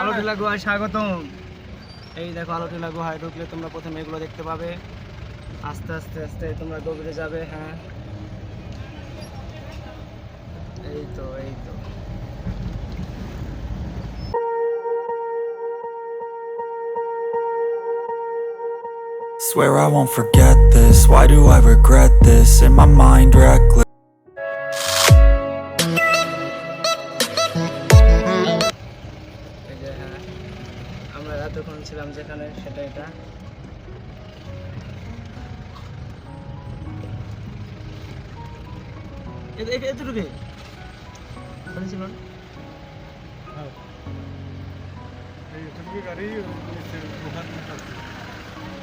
আলো টিলা গুহায় স্বাগতম এই দেখো আলো টিলা গুহায় ঢুকলে তোমরা প্রথমে এগুলো দেখতে পাবে আস্তে আস্তে আস্তে তোমরা গভীরে যাবে হ্যাঁ এই তো এই তো Swear I won't forget this. Why do I regret this? In my mind, reckless. আমরা এতক্ষণ ছিলাম যেখানে সেটা এটা। এ- এতটুকু। ছিল না?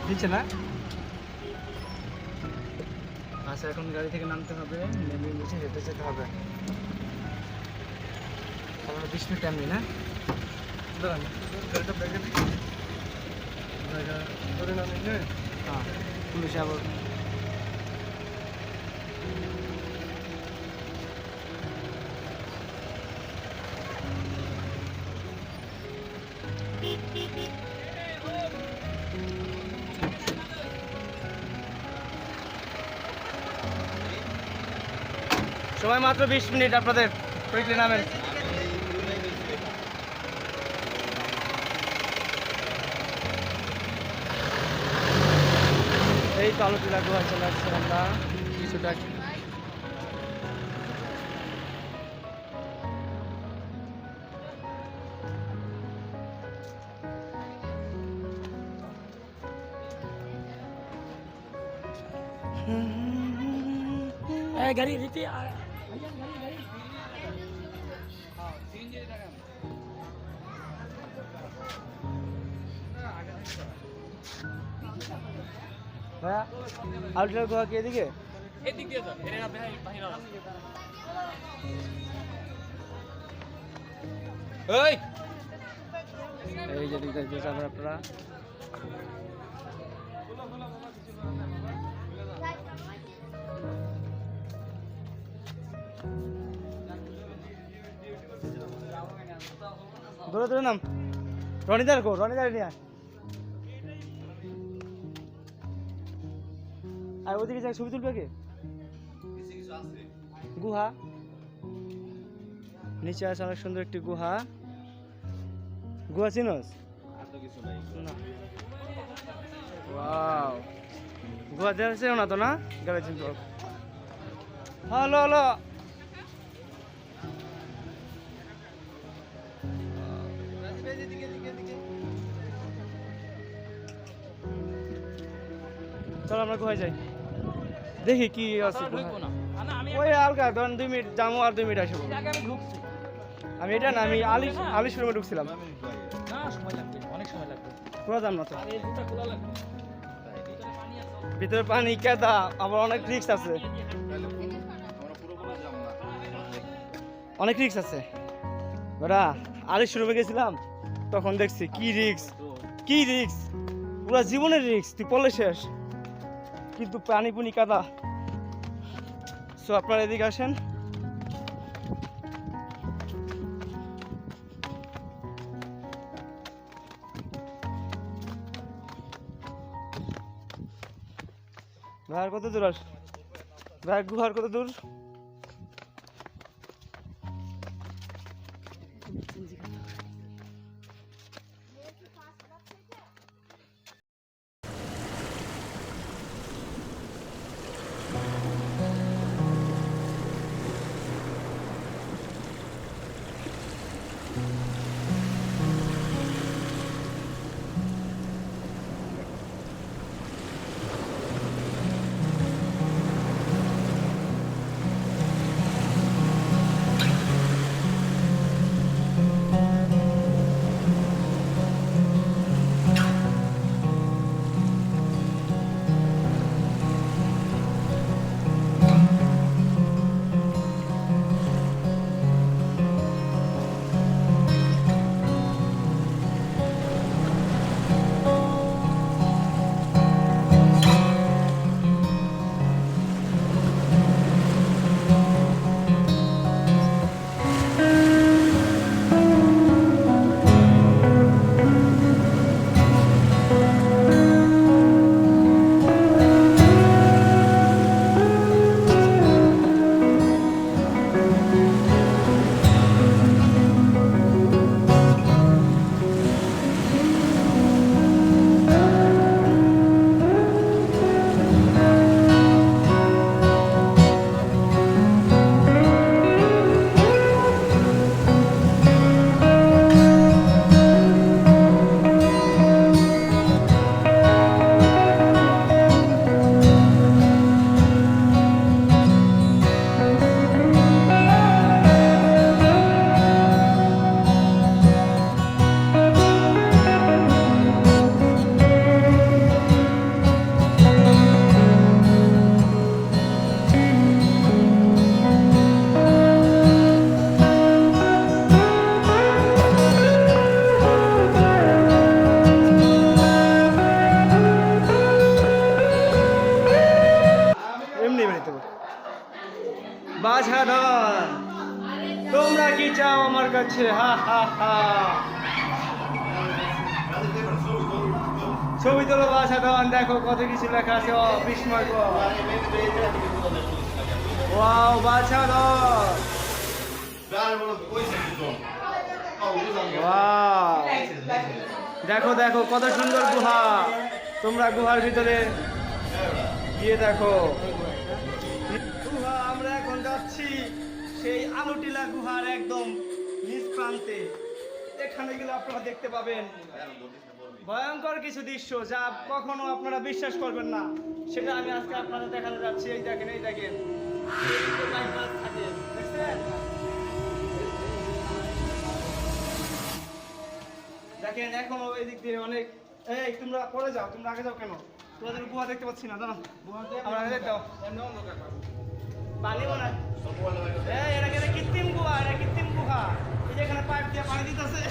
দিচ্ছে না? আচ্ছা এখন গাড়ি থেকে নামতে হবে নেমে নিচে হেঁটে যেতে হবে। বিশ মিনিট টাইম নেই না? হ্যাঁ পুলিশ আবার সময় মাত্র বিশ মিনিট আপনাদের কুইকলি নামেন। এই তো গুহা চলে আসছে আমরা। কিছুটা গাড়ি দিতে ভাইয়া আলোচনা গুহা কি এদিকে এদিক দিয়ে যান এর বাহির বাহির এই এই যে দিকে যে যাবেন আপনারা ধরে ধরে নাম রনিদার কো রনিদার নিয়ে আর ওদিকে যাই ছবি তুলবে কে? গুহা। নিচে আছে অনেক সুন্দর একটি গুহা। গুহা চিনোস? গুহা দেখছে না তো না? গেলে চিনতে হ্যালো হ্যালো। চলো আমরা গুহায় যাই। দেখি কি আছে। ওই হালকা ধরেন দুই মিনিট যাব আর দুই মিনিট আসব। আমি এটা না আমি আলিশ আলিশ রুমে ঢুকছিলাম। না সময় লাগবে অনেক সময় লাগবে। পুরো দাম না তো আর এই দুটা খোলা লাগবে। ভিতরে পানি আছে। কেদা আবার অনেক রিক্স আছে। অনেক রিক্স আছে। ওরা আলিশ রুমে গেছিলাম তখন দেখছি কি রিক্স কি রিক্স পুরো জীবনের রিক্স তুই পড়লে শেষ। কিন্তু পানি পুনি কাদা সো আপনারা এদিকে আসেন। ভাইয়ার কত দূর আস ভাইয়ার গুহার কত দূর? বাছাধন। তোমরা কি চাও আমার কাছে? হা হা হা। ছবি তোলো বাছাধন। দেখো কত কিছু লেখা আছে। ও বিস্ময়কর বাছাধন। দেখো দেখো, কত সুন্দর গুহা। তোমরা গুহার ভিতরে গিয়ে দেখো। গুহা, আমরা এখন যাচ্ছি সেই আলোটিলা গুহার একদম নিচ প্রান্তে। এখানে গেলে আপনারা দেখতে পাবেন ভয়ঙ্কর কিছু দৃশ্য যা কখনো আপনারা বিশ্বাস করবেন না। সেটা আমি আজকে আপনাদের দেখাতে যাচ্ছি। এই দেখেন এই দেখেন। দেখেন, এখনও এই দিক দিয়ে অনেক এই, তোমরা পরে যাও, তোমরা আগে যাও কেন? তোমাদের গুহা দেখতে পাচ্ছি না জানো আমরা আগে যাও পানি মনে হয়। এটা এটা কৃত্রিম গুহা? এটা কৃত্রিম গুহা। এই যে এখানে পাইপ দিয়ে পানি দিতেছে।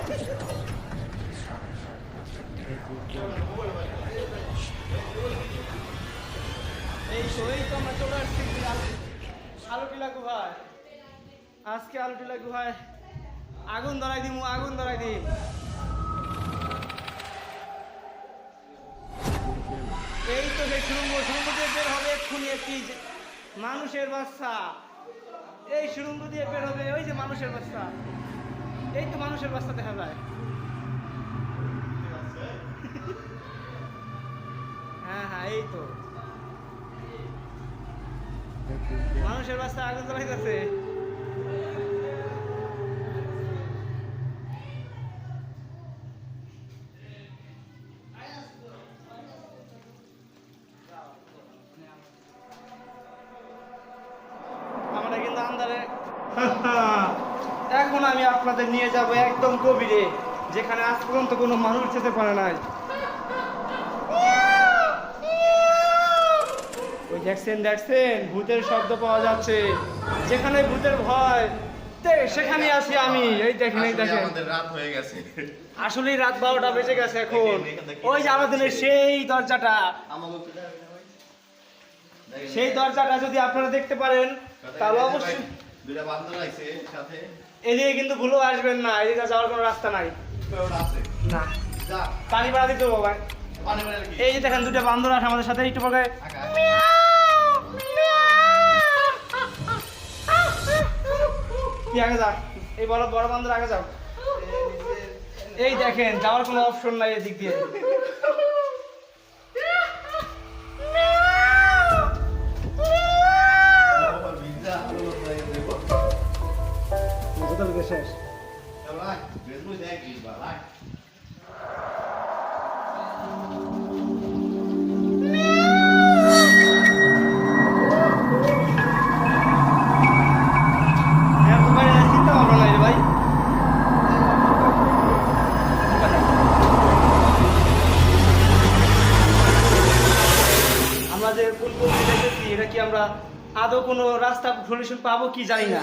এই তো এই তো আমরা চলে আসছি আলুটিলা গুহায়। আজকে আলুটিলা গুহায় আগুন ধরাই দিমু আগুন ধরাই দিই এই সুরঙ্গ সুরঙ্গ দিয়ে বের হবে এক্ষুনি একটি মানুষের বাচ্চা। এই সুরঙ্গ দিয়ে বের হবে ওই যে মানুষের বাচ্চা। এই তো মানুষের বাচ্চা দেখা যায়। হ্যাঁ হ্যাঁ এই তো। মানুষের বাচ্চা আগুন জ্বলাইতেছে আমরা কিন্তু আন্দারে এখন আমি আপনাদের নিয়ে যাব একদম গভীরে যেখানে আজ পর্যন্ত কোনো মানুষ যেতে পারে নাই। ওই দেখছেন দেখছেন ভূতের শব্দ পাওয়া যাচ্ছে। যেখানে ভূতের ভয় সেখানে আছি আমি। এই দেখেন এই দেখেন। রাত হয়ে গেছে। আসলেই রাত বারোটা বেজে গেছে এখন। ওই যে আমাদের সেই দরজাটা। সেই দরজাটা যদি আপনারা দেখতে পারেন তাহলে অবশ্যই দুইটা বান্দর আইছে সাথে। এদিকে কিন্তু ভুলো আসবেন না, এদিকে যাওয়ার কোনো রাস্তা নাই। না। যা পানি বাড়া দিতে ভাই। এই যে দেখেন দুটো বান্দর আছে আমাদের সাথে, একটু পরে। আগে যাক এই বড় বড় বান্দর আগে যাও। এই দেখেন, যাওয়ার কোনো অপশন নাই এদিক দিয়ে। আমরা যে কোন কোন দেখেছি, এটা কি আমরা আদৌ কোনো রাস্তা সলিউশন পাবো কি জানি না।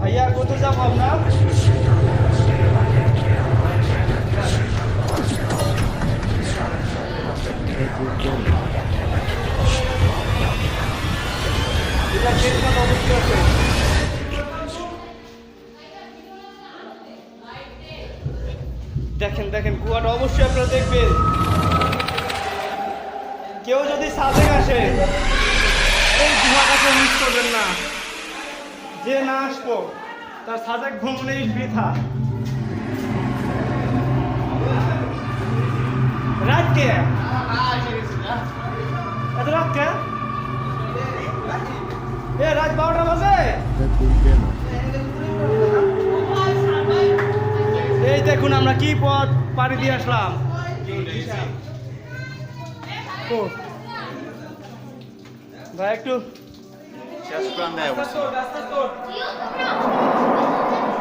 ভাইয়া কত যাব আপনার দেখেন দেখেন, কুয়াটা অবশ্যই আপনারা দেখবেন। কেউ যদি সাজেক আসে, এই গুহাটাকে মিস করবেন না। যে না আসব, তার সাজেক ভ্রমণেই বৃথা। রাত কে? এত কে? এ, রাত বারোটা বাজে? এই দেখুন আমরা কি পথ পাড়ি দিয়ে আসলাম। ভাই, একটু শেষ দেয় অবশ্য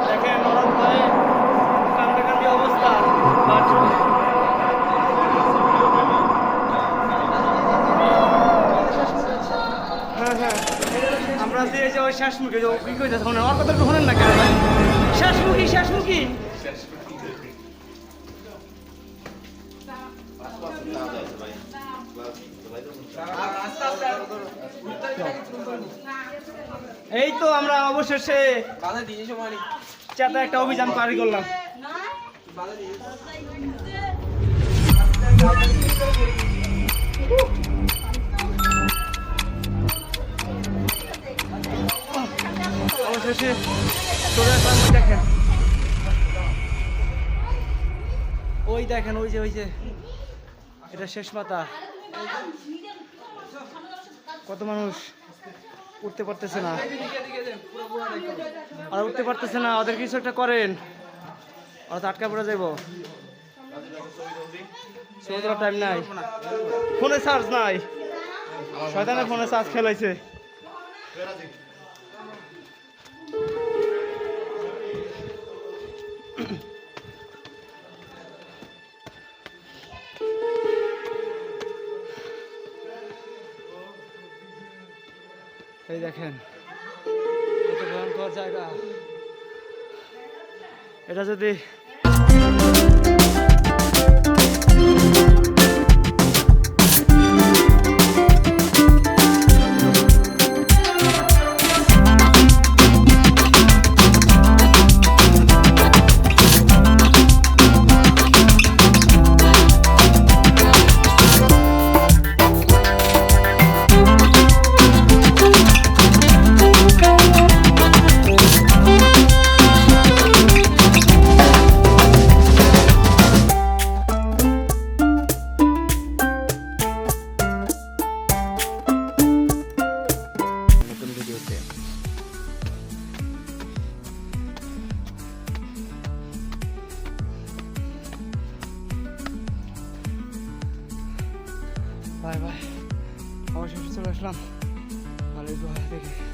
দেখেন, ওরা ভাই কান্দাকান্দি আমরা যে যে ওই শ্বাসমুখী যে কি কইতে শোনেন আমার কথা শোনেন না কেন? ভাই শ্বাসমুখী। অবশেষে চেতা একটা অভিযান পারি করলাম। অবশেষে চলে আসলাম ওই দেখেন। ওই দেখেন ওই যে ওই যে এটা শেষ মাথা কত মানুষ? উঠতে পারতেছে না। আর উঠতে পারতেছে না, ওদের কিছু একটা করেন। ওরা তো আটকা পড়ে যাইব। ছবি টাইম নাই। ফোনে চার্জ নাই। শয়তানের ফোনে চার্জ খেলাইছে। এই দেখেন কত ভয়ঙ্কর জায়গা। এটা যদি বাই বাই অবশেষে চলে আসলাম আর এই গুহা থেকে